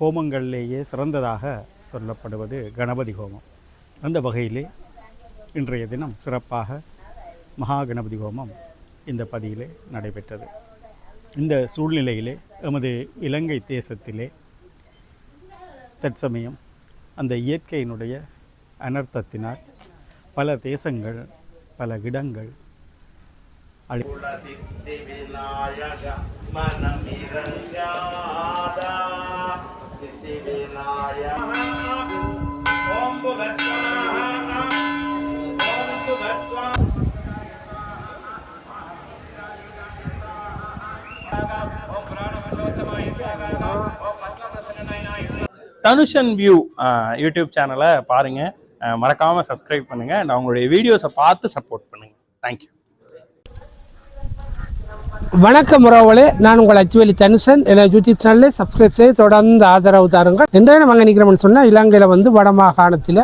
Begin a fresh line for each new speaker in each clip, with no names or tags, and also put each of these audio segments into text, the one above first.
ஹோமங்களிலேயே சிறந்ததாக சொல்லப்படுவது கணபதி ஹோமம். அந்த வகையிலே இன்றைய தினம் சிறப்பாக மகா கணபதி ஹோமம் இந்த பதியிலே நடைபெற்றது. இந்த சூழ்நிலையிலே எமது இலங்கை தேசத்திலே தற்சமயம் அந்த இயற்கையினுடைய அனர்த்தத்தினால் பல தேசங்கள் பல இடங்கள் அழி
ஓம் புகஸ்வாஹா ஓம் சுகஸ்வா
தனுஷன் வியூ யூடியூப் சேனலை பாருங்க. மறக்காமல் சப்ஸ்கிரைப் பண்ணுங்க. நான் உங்களுடைய வீடியோஸை பார்த்து சப்போர்ட் பண்ணுங்கள் தேங்க்யூ
வணக்கம் உறவுகளே. நான் உங்கள் அச்சுவேலி தனுசன். என யூடியூப் சேனலை சப்ஸ்கிரைப் செய்து தொடர்ந்து ஆதரவு தாருங்கள். இன்றைய நம்ம நிற்கிறோம்னு சொன்னால் இலங்கையில் வந்து வடமாகாணத்தில்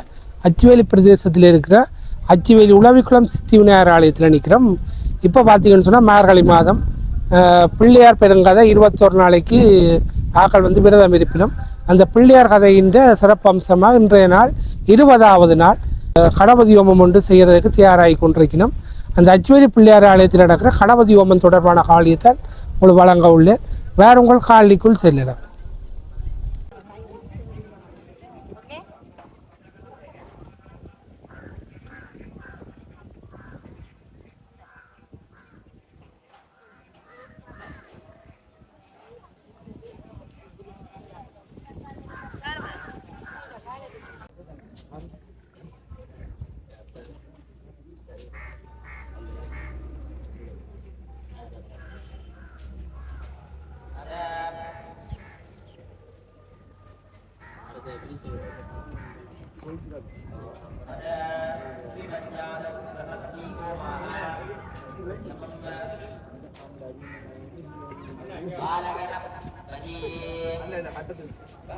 அச்சுவேலி பிரதேசத்தில் இருக்கிற அச்சுவேலி உளவிக்குளம் சித்தி விநாயகர் ஆலயத்தில் நிற்கிறோம். இப்போ பார்த்தீங்கன்னு சொன்னால் மார்கழி மாதம் பிள்ளையார் பெருங்கதை இருபத்தோரு நாளைக்கு ஆக்கள் வந்து விரதம் இருப்பினும் அந்த பிள்ளையார் கதையின் சிறப்பு அம்சமாக இன்றைய நாள் இருபதாவது நாள் கடவுதி ஹோமம் ஒன்று செய்கிறதுக்கு தயாராகி கொண்டிருக்கணும் அந்த அச்சுவேலி பிள்ளையார் ஆலயத்தில் நடக்கிற கணபதி ஓமன் தொடர்பான காலியத்தான் உங்களுக்கு வழங்க உள்ளேன். வேற உங்கள் காலிக்குள் செல்லலாம்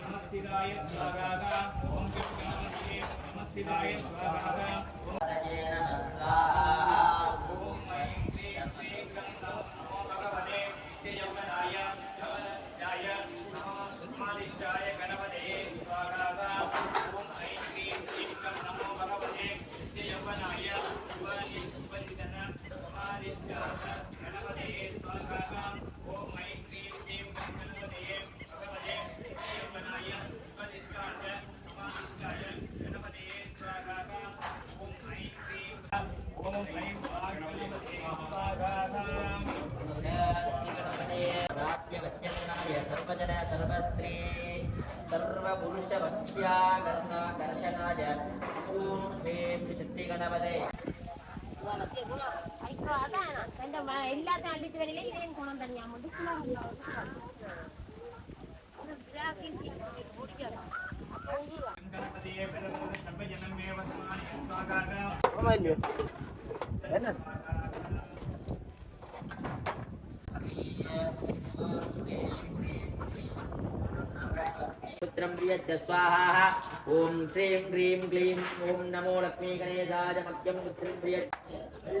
நமஸ்திதாய நமஸ்திதாய
சர்வபுருஷவஸ்யாகர்ஷனாய ஓம் ஸ்ரீம் சித்திகணபதே எல்லாத்தையும் அடிச்சு வெளியில ஏன் குணம் தனியா முடிக்கலாம் என்ன
पुत्रं प्रियच्च स्वाहा। ॐ श्रीं ह्रीं क्लीं ॐ नमो लक्ष्मी गणेशाय मह्यं पुत्रं प्रिय श्रीं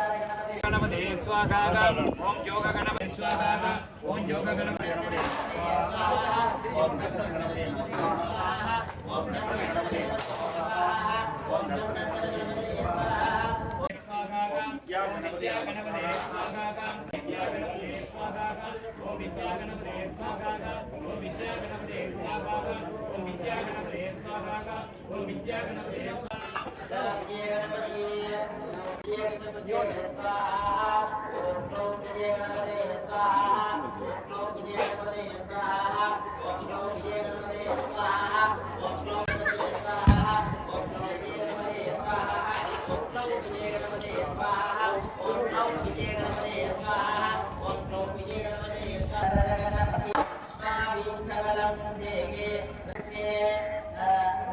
स्वागात ओम योग गणपति स्वागात ओम योग गणपति ओम गणपति ओम गणपति ओम गणपति स्वागात या गणपति स्वागात ओम विद्या गणपति स्वागात ओम विद्या गणपति स्वागात ओम विद्या गणपति स्वागात ओम विद्या गणपति
स्वागात ओम विद्या गणपति स्वागात Yeah.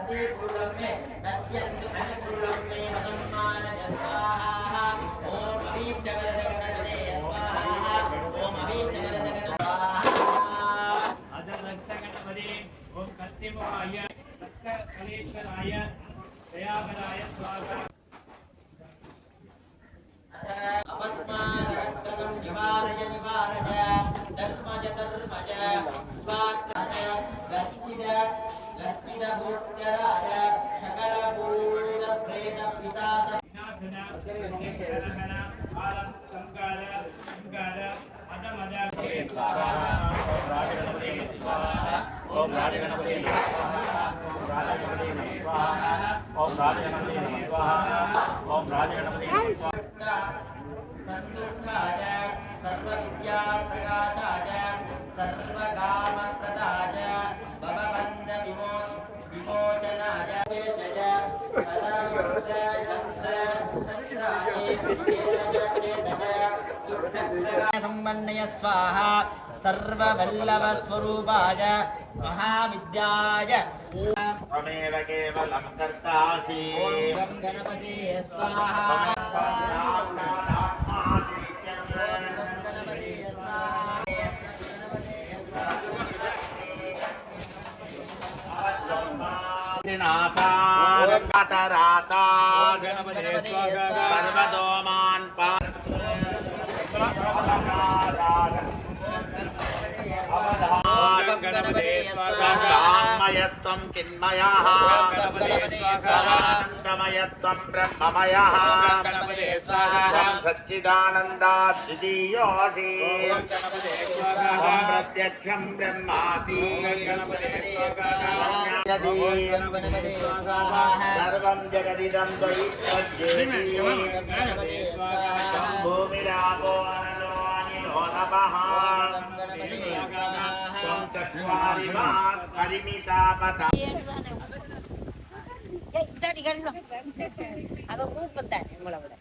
नश्यन्ति कुलमे नश्यन्ति कुलमे मदन्मानज स्वाहा ॐ अभीष्टवरदगणपते स्वाहा ॐ अभीष्टवरदगण स्वाहा अजलक्षगणपते ॐ कत्तिमुखाय कलेश्वराय दयाभराय स्वाहा
अपस्मारक्तदं निवारय निवारय धर्मज धर्मज उपाकर्ष गच्छिद उपाक्रज गच्चिद गच्चिद भूत्यराज सकल भूत प्रेत पिशाच
विनाशना हरण आलं संकार संकार मद मद स्वाहा
सन्तुष्टाय सर्वविद्याप्रकाशाय सर्वकामप्रदाय भवबन्ध विमो विमोचनाय स्वाहा सर्ववल्लभस्वरूपाय महाविद्याय।
त्वमेव केवलं कर्तासि।
ॐ गणपते स्वाहा।
सर्वदोमान् ్రహ్మయత్వం
చిన్మయానందమయత్వం
బ్రహ్మమయ సచ్చిదానందాద్వితీయోషి ప్రత్యక్షం బ్రహ్మాసి
సర్వం జగదిదం
భూమిరాపో सच्चिदानन्दात् द्वितीयोऽसि
गणपते
त्वं
स्वाहा
प्रत्यक्षं ब्रह्मासि यदि सर्वं जगदिदं त्वयि प्रज्येति भूमिरापो अनलो अनिलो नभः त्वं चत्वारि वाक् परिमितापता
ஏய், இதாடி கடிதம். அவ கூப்பிட்டான் உங்களை விட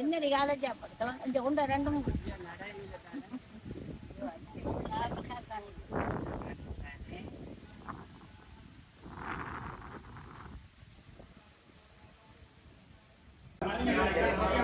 என்னடி காலை சாப்பிடுறோம் இந்த உண்டை ரெண்டும்
ॐ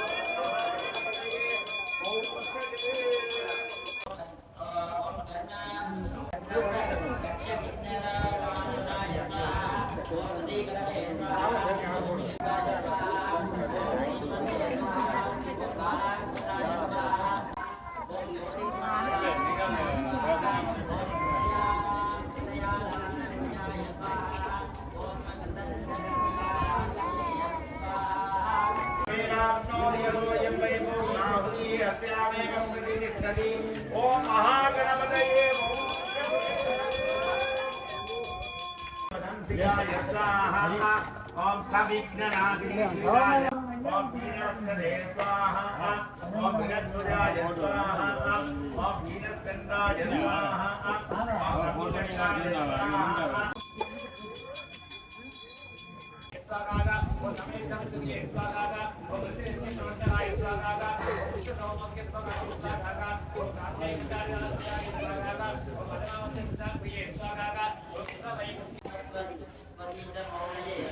Thank you. सविघ्ननाशिकाय ॐ वीरक्षदे स्वाहा ॐ बृहद्वजाय स्वाहा ॐ वीरस्कन्दाय स्वाहा ॐ रघुगणिकाय स्वाहा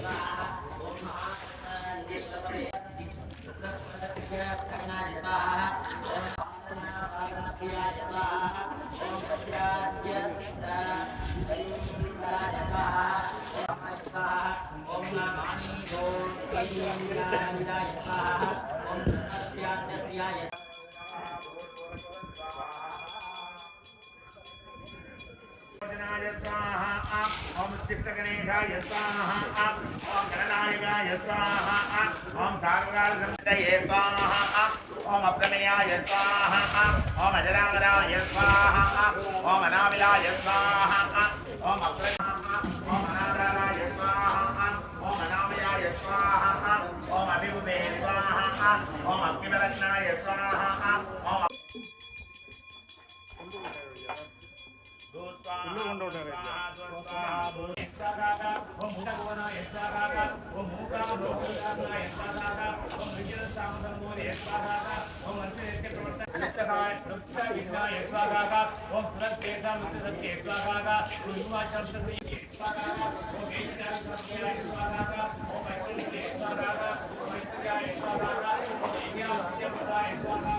स्वाहा गणाय स्वाहा గణేశాయ స్వాహ
ఓం చిత్త గణేశాయ స్వాహ ఓం గణనాయకాయ స్వాహ ఓం సార్వకాలసంతయే స్వాహ ఓం అప్రమేయాయ స్వాహ ఓం అజరామరాయ స్వాహ ఓం అనామిలాయ స్వాహ ఓం అప్రమ ఓం అనాదారాయ స్వాహ ఓం అనామయాయ స్వాహ ఓం అభిభువే స్వాహ ఓం అగ్నిమలగ్నాయ స్వాహ ಇನ್ನೂ ಒಂದು ನೋಡ್ರಿ ಓಂ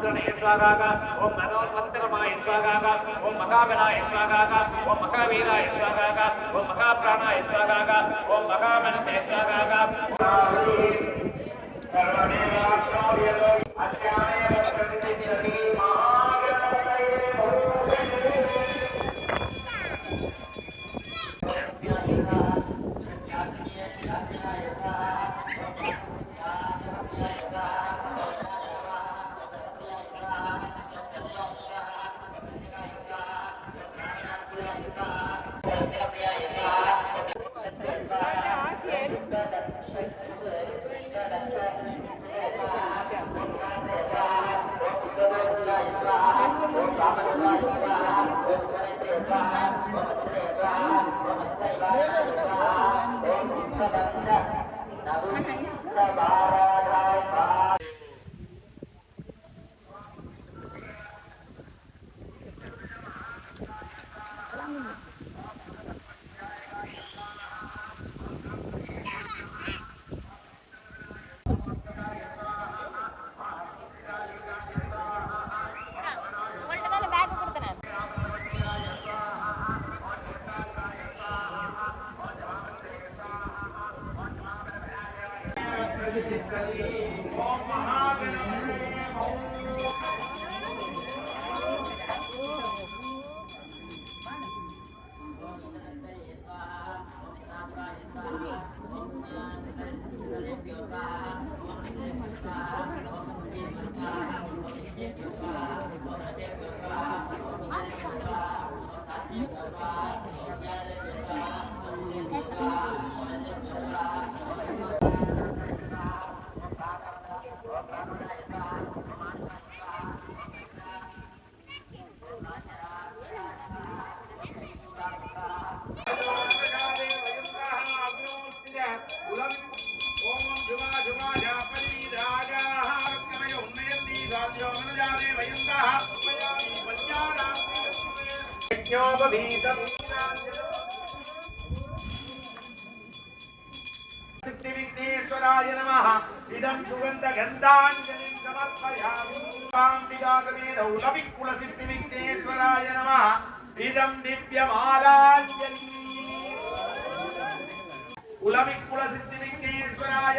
ఓం స్వాగాక ఓం మనోన్మంత్రమాయ స్వాగాక ఓం మహాగణాయ స్వాగాక ఓం మహావీరాయ స్వాగాక ఓం మహాప్రాణాయ స్వాగాక ఓం మహామనసే స్వాగాక
యజ్ఞోపవీతం సిద్ధి విఘ్నేశ్వరాయ నమ. ఇదం సుగంధ గంధాంజలిం సమర్పయామి. పాండిగాగమేధౌ లవిక్కుల సిద్ధి విఘ్నేశ్వరాయ నమ. ఇదం దివ్యమాలాంజలి. కులవిక్కుల సిద్ధి విఘ్నేశ్వరాయ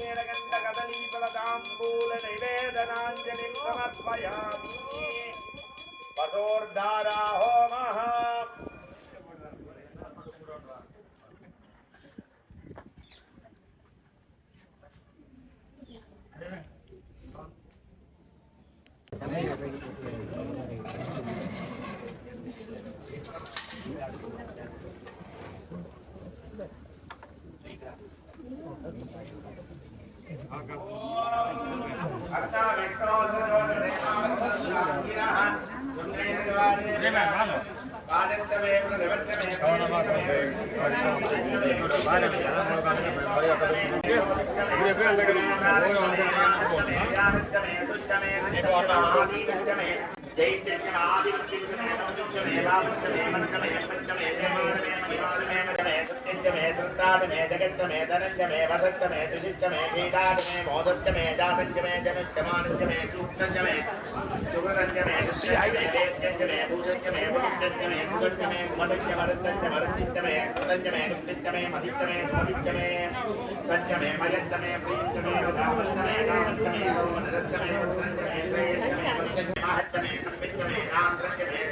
कदलीफलताम्बूलनिवेदनाञ्जलिं समर्पयामि पथोर्धारा Thank you. జై చంద్ర ఆది మంత్రి మంత్రి మంత్రి మంత్రి మంత్రి మంత్రి वीर्यञ्च मे सन्तात् मे जगच्च मे धनञ्च मे वसच्च मे दुषिच्च मे कीटात् मे मोदच्च मे जातञ्च मे जनक्षमानञ्च मे सूक्ष्मञ्च मे सुगुणञ्च मे नित्यञ्च मे भूषञ्च मे पुरुषञ्च मे सुगञ्च मे कुमदञ्च मरुञ्च मरुञ्च मे कृतञ्च मे कृतिञ्च मे मदिच्च मे सुमदिच्च मे सञ्च मे मयञ्च मे प्रियञ्च मे रामञ्च मे रामञ्च मे गौमनरञ्च मे पुत्रञ्च मे श्रेयञ्च मे वत्सञ्च माहच्च मे संविच्च मे रामञ्च मे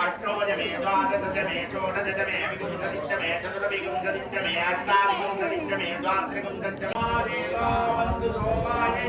అష్టోజమే ద్వాదశజమే షోడశజమే విగుంగలిచ్చమే చతురవిగుంగలిచ్చమే అష్టాగుంగలిచ్చమే ద్వాత్రిగుంగలిచ్చమే దేవా వందు సోమాయే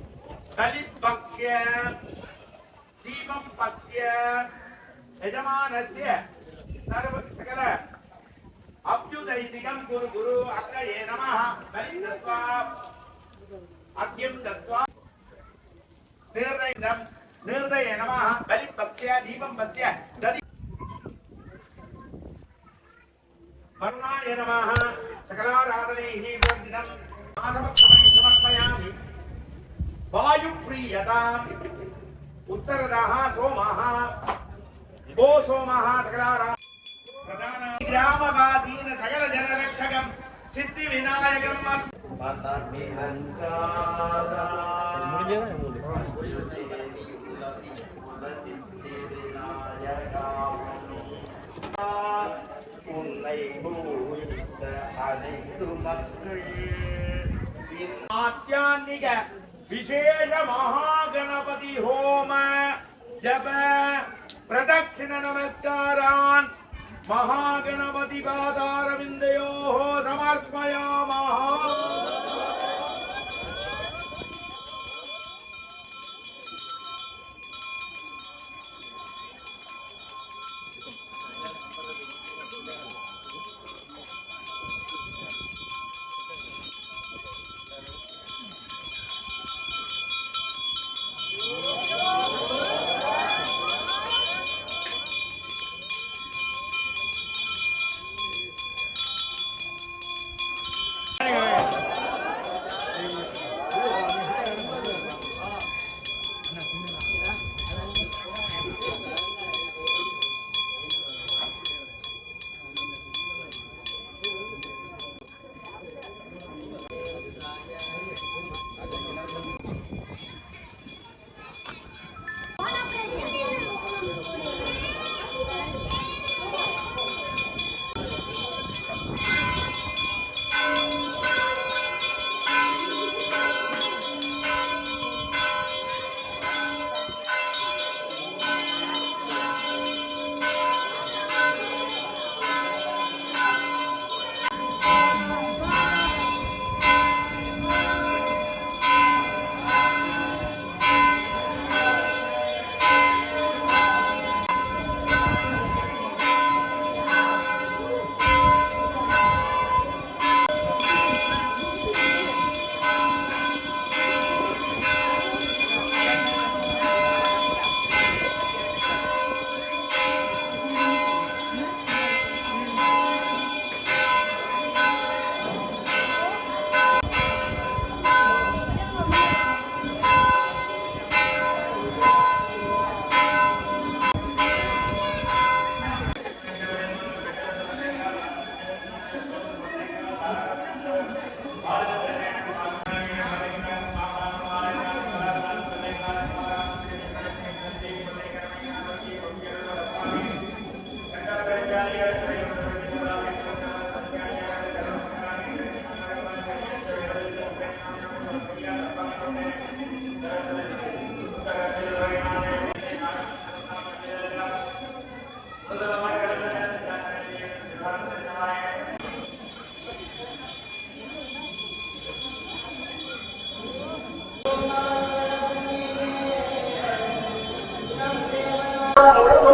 கலிபக்ஷ தீபம் பஸ்ய எஜமானஸ்ய சர்வ சகல அப்யுதைதிகம் குரு குரு அக்ரயே நமः பலி தத்வா அக்யம் சமர்ப்பயாமி. வாயு பிரியதாம் உத்தரதாக சோமாக கோ சோமாக சகலாராம் பிரதான கிராமவாசீன சகல ஜனரக்ஷகம் சித்தி விநாயகம் உன்னை அனைத்து மக்கள் ஆத்தியான்மிக विशेष महागणपति होम। जप प्रदक्षिण नमस्कारा महागणपति पादारविंदो समर्पया महा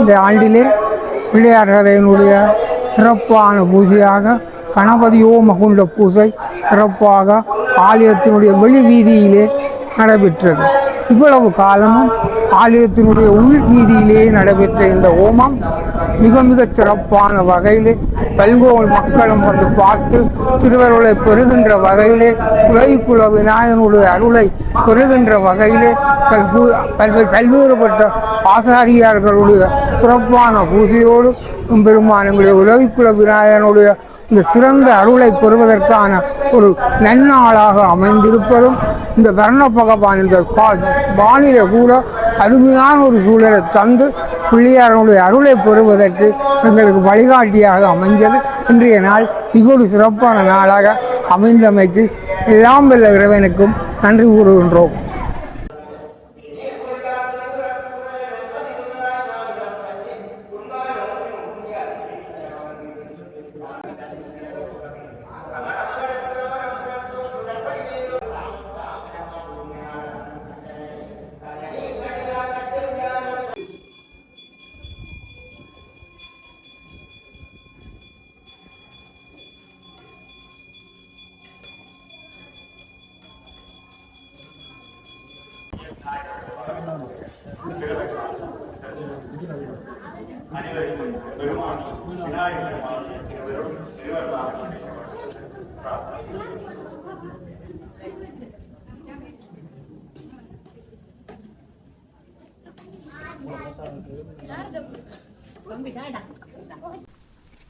இந்த ஆண்டிலே பிள்ளையார்கரையினுடைய சிறப்பான பூஜையாக கணபதியோ மகுண்ட பூஜை சிறப்பாக ஆலயத்தினுடைய வெளி வீதியிலே நடைபெற்றது. இவ்வளவு காலமும் ஆலயத்தினுடைய உள் வீதியிலே நடைபெற்ற இந்த ஓமம் மிக மிக சிறப்பான வகையிலே பல்கோல் மக்களும் வந்து பார்த்து திருவருளை பெறுகின்ற வகையிலே உலகிக்குல விநாயகனுடைய அருளை பெறுகின்ற வகையிலே பல்வேறு பல்வேறுபட்ட ஆசாரியார்களுடைய சிறப்பான பூஜையோடு பெருமானங்களுடைய உலகிக்குல விநாயகனுடைய இந்த சிறந்த அருளை பெறுவதற்கான ஒரு நன்னாளாக அமைந்திருப்பதும் இந்த வர்ண பகவான் இந்த கா- வானிலை கூட அருமையான ஒரு சூழலை தந்து பிள்ளையாரனுடைய அருளை பெறுவதற்கு எங்களுக்கு வழிகாட்டியாக அமைஞ்சது இன்றைய நாள் மிக ஒரு சிறப்பான நாளாக அமைந்தமைக்கு எல்லாம் வல்ல இறைவனுக்கும் நன்றி கூறுகின்றோம்.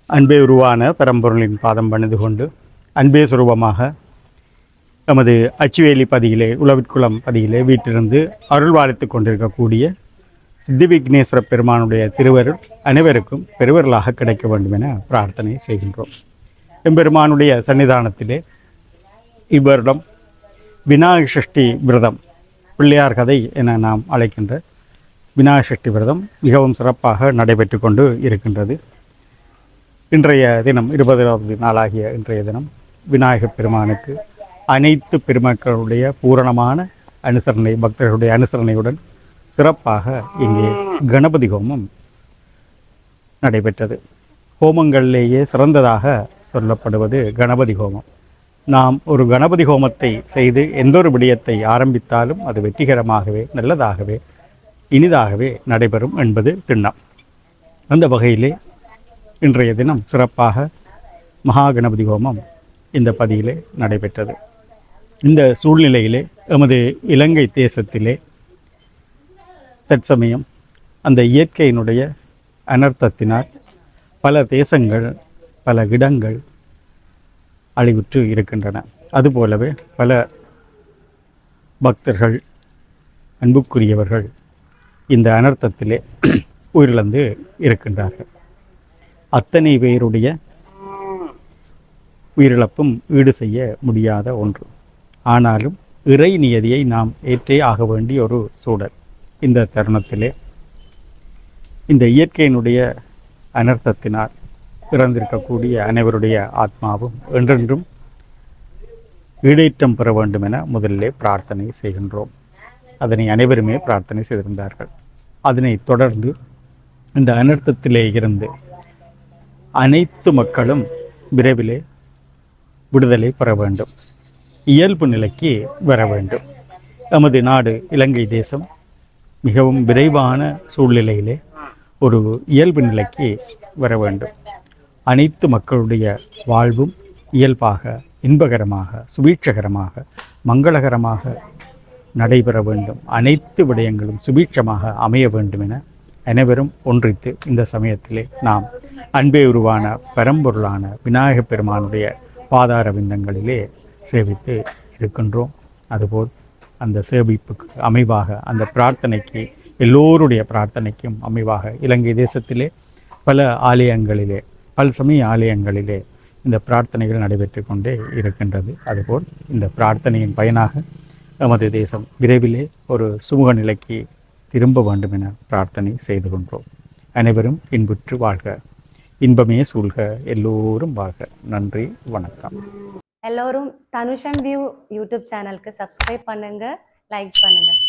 அன்பே உருவான பரம்பொருளின் பாதம் பணிந்து கொண்டு அன்பே சுரூபமாக நமது அச்சுவேலி பதியிலே உளவிற்குளம் பதியிலே வீட்டிலிருந்து அருள் வாழ்த்துக் கொண்டிருக்கக்கூடிய சித்தி விக்னேஸ்வர பெருமானுடைய திருவருள் அனைவருக்கும் பெருவர்களாக கிடைக்க வேண்டும் என பிரார்த்தனை செய்கின்றோம். எம்பெருமானுடைய சன்னிதானத்திலே இவ்வருடம் விநாயக சஷ்டி விரதம் பிள்ளையார் கதை என நாம் அழைக்கின்ற விநாயக சஷ்டி விரதம் மிகவும் சிறப்பாக நடைபெற்று கொண்டு இருக்கின்றது. இன்றைய தினம் இருபதாவது நாளாகிய இன்றைய தினம் விநாயகப் பெருமானுக்கு அனைத்து பெருமக்களுடைய பூரணமான அனுசரணை பக்தர்களுடைய அனுசரணையுடன் சிறப்பாக இங்கே கணபதி ஹோமம் நடைபெற்றது. ஹோமங்களிலேயே சிறந்ததாக சொல்லப்படுவது கணபதி ஹோமம். நாம் ஒரு கணபதி ஹோமத்தை செய்து எந்த ஒரு விடயத்தை ஆரம்பித்தாலும் அது வெற்றிகரமாகவே நல்லதாகவே இனிதாகவே நடைபெறும் என்பது திண்ணம். அந்த வகையிலே இன்றைய தினம் சிறப்பாக மகா கணபதி ஹோமம் இந்த பதியிலே நடைபெற்றது. இந்த சூழ்நிலையிலே எமது இலங்கை தேசத்திலே தற்சமயம் அந்த இயற்கையினுடைய அனர்த்தத்தினால் பல தேசங்கள் பல இடங்கள் அழிவுற்று இருக்கின்றன. அதுபோலவே பல பக்தர்கள் அன்புக்குரியவர்கள் இந்த அனர்த்தத்திலே உயிரிழந்து இருக்கின்றார்கள். அத்தனை பேருடைய உயிரிழப்பும் ஈடு செய்ய முடியாத ஒன்று. ஆனாலும் இறை நியதியை நாம் ஏற்றே ஆக வேண்டிய ஒரு சூழல் இந்த தருணத்திலே. இந்த இயற்கையினுடைய அனர்த்தத்தினால் பிறந்திருக்கக்கூடிய அனைவருடைய ஆத்மாவும் என்றென்றும் ஈடேற்றம் பெற வேண்டும் என முதலிலே பிரார்த்தனை செய்கின்றோம். அதனை அனைவருமே பிரார்த்தனை செய்திருந்தார்கள். அதனை தொடர்ந்து இந்த அனர்த்தத்திலே இருந்து அனைத்து மக்களும் விரைவிலே விடுதலை பெற வேண்டும். இயல்பு நிலைக்கு வர வேண்டும். நமது நாடு இலங்கை தேசம் மிகவும் விரைவான சூழ்நிலையிலே ஒரு இயல்பு நிலைக்கு வர வேண்டும். அனைத்து மக்களுடைய வாழ்வும் இயல்பாக இன்பகரமாக சுபீட்சகரமாக மங்களகரமாக நடைபெற வேண்டும். அனைத்து விடயங்களும் சுபீட்சமாக அமைய வேண்டும் என அனைவரும் ஒன்றித்து இந்த சமயத்திலே நாம் அன்பே உருவான பரம்பொருளான விநாயகப் பெருமானுடைய பாதார விந்தங்களிலே சேவித்து இருக்கின்றோம். அதுபோல் அந்த சேவிப்புக்கு அமைவாக அந்த பிரார்த்தனைக்கு எல்லோருடைய பிரார்த்தனைக்கும் அமைவாக இலங்கை தேசத்திலே பல ஆலயங்களிலே பல் சமய ஆலயங்களிலே இந்த பிரார்த்தனைகள் நடைபெற்று கொண்டே இருக்கின்றது. அதுபோல் இந்த பிரார்த்தனையின் பயனாக நமது தேசம் விரைவிலே ஒரு சுமூக நிலைக்கு திரும்ப வேண்டும் என பிரார்த்தனை செய்து கொண்டோம். அனைவரும் இன்புற்று வாழ்க. இன்பமே சூழ்க. எல்லோரும் வாழ்க. நன்றி. வணக்கம்.
எல்லோரும் தனுஷன் வியூ யூடியூப் சேனலுக்கு சப்ஸ்கிரைப் பண்ணுங்கள் லைக் பண்ணுங்கள்